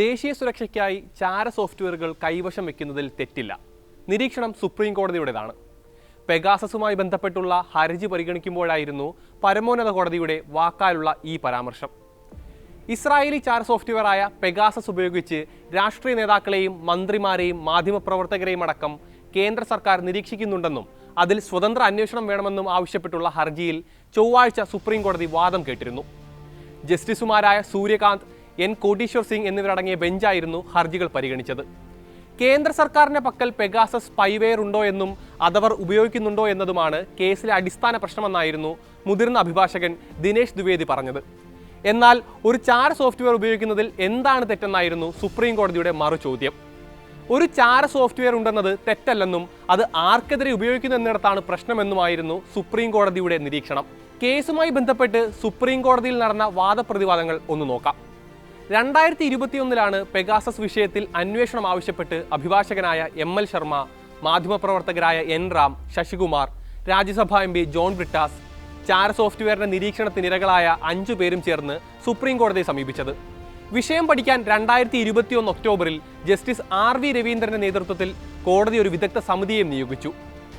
ദേശീയ സുരക്ഷയ്ക്കായി ചാര സോഫ്റ്റ്വെയറുകൾ കൈവശം വെക്കുന്നതിൽ തെറ്റില്ല. നിരീക്ഷണം സുപ്രീം കോടതിയുടേതാണ്. പെഗാസസുമായി ബന്ധപ്പെട്ടുള്ള ഹർജി പരിഗണിക്കുമ്പോഴായിരുന്നു പരമോന്നത കോടതിയുടെ വാക്കാലുള്ള ഈ പരാമർശം. ഇസ്രായേലി ചാര സോഫ്റ്റ്വെയറായ പെഗാസസ് ഉപയോഗിച്ച് രാഷ്ട്രീയ നേതാക്കളെയും മന്ത്രിമാരെയും മാധ്യമപ്രവർത്തകരെയും അടക്കം കേന്ദ്ര സർക്കാർ നിരീക്ഷിക്കുന്നുണ്ടെന്നും അതിൽ സ്വതന്ത്ര അന്വേഷണം വേണമെന്നും ആവശ്യപ്പെട്ടുള്ള ഹർജിയിൽ ചൊവ്വാഴ്ച സുപ്രീം കോടതി വാദം കേട്ടിരുന്നു. ജസ്റ്റിസുമാരായ സൂര്യകാന്ത് എൻ കോട്ടീശ്വർ സിംഗ് എന്നിവരടങ്ങിയ ബെഞ്ചായിരുന്നു ഹർജികൾ പരിഗണിച്ചത്. കേന്ദ്ര സർക്കാരിന്റെ പക്കൽ പെഗാസസ് സ്പൈവെയർ ഉണ്ടോ എന്നും അതവർ ഉപയോഗിക്കുന്നുണ്ടോ എന്നതുമാണ് കേസിലെ അടിസ്ഥാന പ്രശ്നമെന്നായിരുന്നു മുതിർന്ന അഭിഭാഷകൻ ദിനേശ് ദ്വിവേദി പറഞ്ഞത്. എന്നാൽ ഒരു ചാര സോഫ്റ്റ്വെയർ ഉപയോഗിക്കുന്നതിൽ എന്താണ് തെറ്റെന്നായിരുന്നു സുപ്രീം കോടതിയുടെ മറു ചോദ്യം ഒരു ചാര സോഫ്റ്റ്വെയർ ഉണ്ടെന്നത് തെറ്റല്ലെന്നും അത് ആർക്കെതിരെ ഉപയോഗിക്കുന്നു എന്നിടത്താണ് പ്രശ്നമെന്നുമായിരുന്നു സുപ്രീം കോടതിയുടെ നിരീക്ഷണം. കേസുമായി ബന്ധപ്പെട്ട് സുപ്രീം കോടതിയിൽ നടന്ന വാദപ്രതിവാദങ്ങൾ ഒന്ന് നോക്കാം. രണ്ടായിരത്തി ഇരുപത്തിയൊന്നിലാണ് പെഗാസസ് വിഷയത്തിൽ അന്വേഷണം ആവശ്യപ്പെട്ട് അഭിഭാഷകനായ M L Sharma മാധ്യമപ്രവർത്തകരായ N Ram Sasikumar Rajya Sabha M P John Brittas ചാര സോഫ്റ്റ്വെയറിന്റെ നിരീക്ഷണത്തിനിരകളായ അഞ്ചു പേരും ചേർന്ന് സുപ്രീം കോടതിയെ സമീപിച്ചത്. വിഷയം പഠിക്കാൻ രണ്ടായിരത്തി ഇരുപത്തിയൊന്ന് ഒക്ടോബറിൽ ജസ്റ്റിസ് ആർ വി രവീന്ദ്രന്റെ നേതൃത്വത്തിൽ കോടതി ഒരു വിദഗ്ധ സമിതിയെ നിയോഗിച്ചു.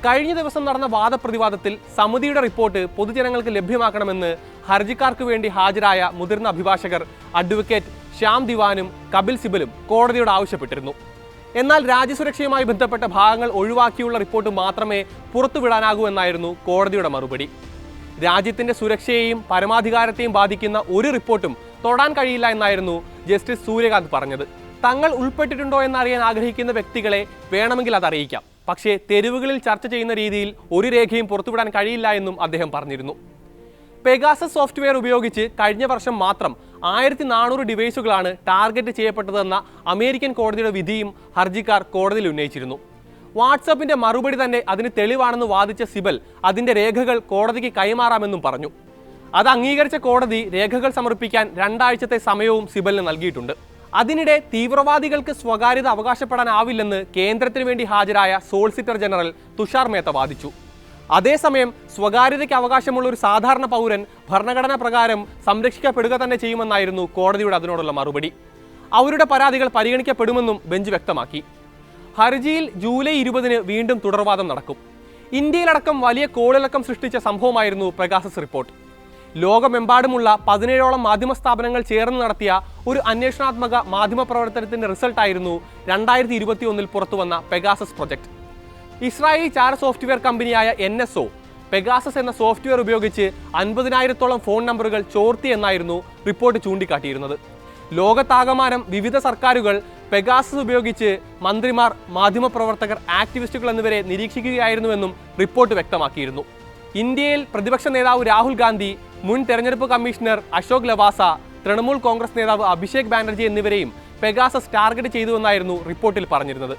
കഴിഞ്ഞ ദിവസം നടന്ന വാദപ്രതിവാദത്തിൽ സമിതിയുടെ റിപ്പോർട്ട് പൊതുജനങ്ങൾക്ക് ലഭ്യമാക്കണമെന്ന് ഹർജിക്കാർക്ക് വേണ്ടി ഹാജരായ മുതിർന്ന അഭിഭാഷകർ അഡ്വക്കേറ്റ് ശ്യാം ദിവാനും കപിൽ സിബലും കോടതിയോട് ആവശ്യപ്പെട്ടിരുന്നു. എന്നാൽ രാജ്യസുരക്ഷയുമായി ബന്ധപ്പെട്ട ഭാഗങ്ങൾ ഒഴിവാക്കിയുള്ള റിപ്പോർട്ട് മാത്രമേ പുറത്തുവിടാനാകൂ എന്നായിരുന്നു കോടതിയുടെ മറുപടി. രാജ്യത്തിന്റെ സുരക്ഷയെയും പരമാധികാരത്തെയും ബാധിക്കുന്ന ഒരു റിപ്പോർട്ടും തൊടാൻ കഴിയില്ല എന്നായിരുന്നു ജസ്റ്റിസ് സൂര്യകാന്ത് പറഞ്ഞത്. തങ്ങൾ ഉൾപ്പെട്ടിട്ടുണ്ടോ എന്നറിയാൻ ആഗ്രഹിക്കുന്ന വ്യക്തികളെ വേണമെങ്കിൽ അത് അറിയിക്കാം പക്ഷേ തെരുവുകളിൽ ചർച്ച ചെയ്യുന്ന രീതിയിൽ ഒരു രേഖയും പുറത്തുവിടാൻ കഴിയില്ല എന്നും അദ്ദേഹം പറഞ്ഞിരുന്നു. പെഗാസ സോഫ്റ്റ്വെയർ ഉപയോഗിച്ച് കഴിഞ്ഞ വർഷം മാത്രം ആയിരത്തി നാനൂറ് ഡിവൈസുകളാണ് ടാർഗറ്റ് ചെയ്യപ്പെട്ടതെന്ന അമേരിക്കൻ കോടതിയുടെ വിധിയും ഹർജിക്കാർ കോടതിയിൽ ഉന്നയിച്ചിരുന്നു. വാട്സാപ്പിന്റെ മറുപടി തന്നെ അതിന് തെളിവാണെന്ന് വാദിച്ച സിബൽ അതിന്റെ രേഖകൾ കോടതിക്ക് കൈമാറാമെന്നും പറഞ്ഞു. അത് അംഗീകരിച്ച കോടതി രേഖകൾ സമർപ്പിക്കാൻ രണ്ടാഴ്ചത്തെ സമയവും സിബലിന് നൽകിയിട്ടുണ്ട്. അതിനിടെ തീവ്രവാദികൾക്ക് സ്വകാര്യത അവകാശപ്പെടാനാവില്ലെന്ന് കേന്ദ്രത്തിന് വേണ്ടി ഹാജരായ സോളിസിറ്റർ ജനറൽ തുഷാർ മേത്ത വാദിച്ചു. അതേസമയം സ്വകാര്യതയ്ക്ക് അവകാശമുള്ള ഒരു സാധാരണ പൗരൻ ഭരണഘടനാ പ്രകാരം സംരക്ഷിക്കപ്പെടുക തന്നെ ചെയ്യുമെന്നായിരുന്നു കോടതിയുടെ അതിനോടുള്ള മറുപടി. അവരുടെ പരാതികൾ പരിഗണിക്കപ്പെടുമെന്നും ബെഞ്ച് വ്യക്തമാക്കി. ഹർജിയിൽ ജൂലൈ ഇരുപതിന് വീണ്ടും തുടർവാദം നടക്കും. ഇന്ത്യയിലടക്കം വലിയ കോളിളക്കം സൃഷ്ടിച്ച സംഭവമായിരുന്നു പ്രകാശസ് റിപ്പോർട്ട്. ലോകമെമ്പാടുമുള്ള പതിനേഴോളം മാധ്യമ സ്ഥാപനങ്ങൾ ചേർന്ന് നടത്തിയ ഒരു അന്വേഷണാത്മക മാധ്യമ പ്രവർത്തനത്തിന്റെ റിസൾട്ടായിരുന്നു രണ്ടായിരത്തി ഇരുപത്തി ഒന്നിൽ പുറത്തുവന്ന പെഗാസസ് പ്രൊജക്ട് ഇസ്രായേലി ചാര സോഫ്റ്റ്വെയർ കമ്പനിയായ എൻ എസ് ഒ പെഗാസസ് എന്ന സോഫ്റ്റ്വെയർ ഉപയോഗിച്ച് അൻപതിനായിരത്തോളം ഫോൺ നമ്പറുകൾ ചോർത്തി എന്നായിരുന്നു റിപ്പോർട്ട് ചൂണ്ടിക്കാട്ടിയിരുന്നത്. ലോകത്താകമാനം വിവിധ സർക്കാരുകൾ പെഗാസസ് ഉപയോഗിച്ച് മന്ത്രിമാർ മാധ്യമപ്രവർത്തകർ ആക്ടിവിസ്റ്റുകൾ എന്നിവരെ നിരീക്ഷിക്കുകയായിരുന്നുവെന്നും റിപ്പോർട്ട് വ്യക്തമാക്കിയിരുന്നു. ഇന്ത്യയിൽ പ്രതിപക്ഷ നേതാവ് രാഹുൽ ഗാന്ധി മുൻ തെരഞ്ഞെടുപ്പ് കമ്മീഷണർ അശോക് ലവാസ തൃണമൂൽ കോൺഗ്രസ് നേതാവ് അഭിഷേക് ബാനർജി എന്നിവരെയും പെഗാസസ് ടാർഗറ്റ് ചെയ്തുവെന്നായിരുന്നു റിപ്പോർട്ടിൽ പറഞ്ഞിരുന്നത്.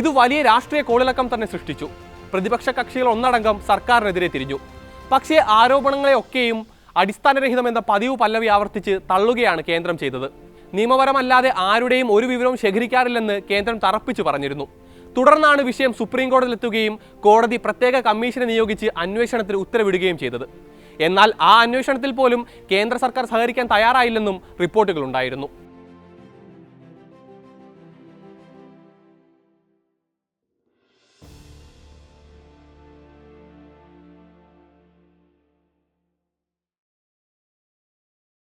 ഇത് വലിയ രാഷ്ട്രീയ കോളിളക്കം തന്നെ സൃഷ്ടിച്ചു. പ്രതിപക്ഷ കക്ഷികൾ ഒന്നടങ്കം സർക്കാരിനെതിരെ തിരിഞ്ഞു. പക്ഷേ ആരോപണങ്ങളെയൊക്കെയും അടിസ്ഥാനരഹിതമെന്ന പതിവ് പല്ലവി ആവർത്തിച്ച് തള്ളുകയാണ് കേന്ദ്രം ചെയ്തത്. നിയമപരമല്ലാതെ ആരുടെയും ഒരു വിവരവും ശേഖരിക്കാറില്ലെന്ന് കേന്ദ്രം തറപ്പിച്ചു പറഞ്ഞിരുന്നു. തുടർന്നാണ് വിഷയം സുപ്രീം കോടതിയിലെത്തുകയും കോടതി പ്രത്യേക കമ്മീഷനെ നിയോഗിച്ച് അന്വേഷണത്തിന് ഉത്തരവിടുകയും ചെയ്തത്. എന്നാൽ ആ അന്വേഷണത്തിൽ പോലും കേന്ദ്ര സർക്കാർ സഹകരിക്കാൻ തയ്യാറായില്ലെന്നും റിപ്പോർട്ടുകളുണ്ടായിരുന്നു